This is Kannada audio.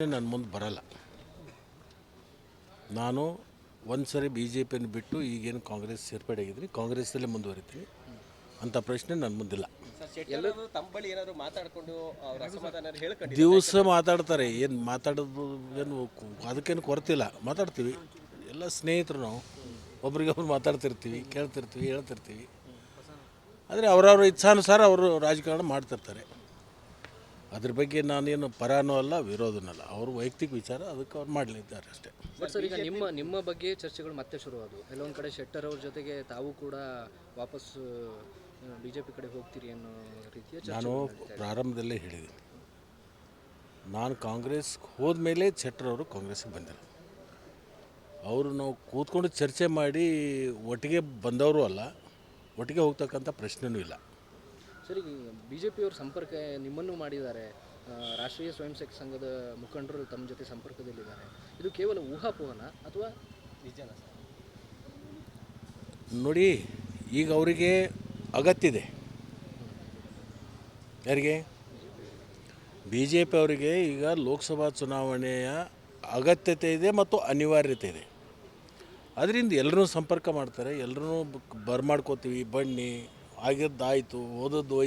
ನನ್ನ ಮುಂದೆ ಬರಲ್ಲ. ನಾನು ಒಂದು ಸರಿ ಬಿ ಜೆ ಪಿಯನ್ನು ಬಿಟ್ಟು ಈಗೇನು ಕಾಂಗ್ರೆಸ್ ಸೇರ್ಪಡೆ ಆಗಿದ್ರಿ ಕಾಂಗ್ರೆಸ್ಸಲ್ಲೇ ಮುಂದುವರಿತೀನಿ. ಅಂಥ ಪ್ರಶ್ನೆ ನನ್ನ ಮುಂದಿಲ್ಲ. ದಿವಸ ಮಾತಾಡ್ತಾರೆ ಏನು ಮಾತಾಡೋದು ಏನು ಅದಕ್ಕೇನು ಅದಕ್ಕೇನು ಕೊರತಿಲ್ಲ. ಮಾತಾಡ್ತೀವಿ. ಎಲ್ಲ ಸ್ನೇಹಿತರು ನಾವು. ಒಬ್ರಿಗೊಬ್ರು ಮಾತಾಡ್ತಿರ್ತೀವಿ ಕೇಳ್ತಿರ್ತೀವಿ ಹೇಳ್ತಿರ್ತೀವಿ. ಆದರೆ ಅವರವ್ರ ಇಚ್ಛಾನುಸಾರ ಅವರು ರಾಜಕಾರಣ ಮಾಡ್ತಿರ್ತಾರೆ. ಅದ್ರ ಬಗ್ಗೆ ನಾನೇನು ಪರಾನೂ ಅಲ್ಲ ವಿರೋಧನೂ ಅಲ್ಲ. ಅವ್ರ ವೈಯಕ್ತಿಕ ವಿಚಾರ ಅದಕ್ಕೆ ಅವ್ರು ಮಾಡಲಿದ್ದಾರೆ ಅಷ್ಟೇ. ಬಟ್ ಸರ್ ಈಗ ನಿಮ್ಮ ನಿಮ್ಮ ಬಗ್ಗೆ ಚರ್ಚೆಗಳು ಮತ್ತೆ ಶುರುವಾದವು. ಕೆಲವೊಂದು ಕಡೆ ಶೆಟ್ಟರ್ ಅವ್ರ ಜೊತೆಗೆ ತಾವು ಕೂಡ ವಾಪಸ್ ಬಿ ಜೆ ಪಿ ಕಡೆ ಹೋಗ್ತೀರಿ ಅನ್ನೋ ರೀತಿಯ ನಾನು ಪ್ರಾರಂಭದಲ್ಲೇ ಹೇಳಿದ್ದೀನಿ. ನಾನು ಕಾಂಗ್ರೆಸ್ ಹೋದ್ಮೇಲೆ ಶೆಟ್ಟರ್ ಅವರು ಕಾಂಗ್ರೆಸ್ಗೆ ಬಂದರು ಅವರು ನಾವು ಕೂತ್ಕೊಂಡು ಚರ್ಚೆ ಮಾಡಿ ಒಟ್ಟಿಗೆ ಬಂದವರು ಅಲ್ಲ ಒಟ್ಟಿಗೆ ಹೋಗ್ತಕ್ಕಂಥ ಪ್ರಶ್ನೆನೂ ಇಲ್ಲ. ಸರಿ ಬಿ ಜೆ ಪಿಯವ್ರ ಸಂಪರ್ಕ ನಿಮ್ಮನ್ನು ಮಾಡಿದ್ದಾರೆ. ರಾಷ್ಟ್ರೀಯ ಸ್ವಯಂ ಸೇವಕ ಸಂಘದ ಮುಖಂಡರು ತಮ್ಮ ಜೊತೆ ಸಂಪರ್ಕದಲ್ಲಿದ್ದಾರೆ. ಇದು ಕೇವಲ ಊಹಾಪೋಹನ ಅಥವಾ ನಿಜನ ನೋಡಿ, ಈಗ ಅವರಿಗೆ ಅಗತ್ಯ ಇದೆ ಯಾರಿಗೆ? ಬಿ ಜೆ ಪಿ ಅವರಿಗೆ ಈಗ ಲೋಕಸಭಾ ಚುನಾವಣೆಯ ಅಗತ್ಯತೆ ಇದೆ ಮತ್ತು ಅನಿವಾರ್ಯತೆ ಇದೆ. ಅದರಿಂದ ಎಲ್ಲರೂ ಸಂಪರ್ಕ ಮಾಡ್ತಾರೆ, ಎಲ್ಲರೂ ಬರ್ಮಾಡ್ಕೋತೀವಿ ಬನ್ನಿ. ಆಗಿದ್ದಾಯಿತು ಓದದ್ದು ಹೋಯ್ತು.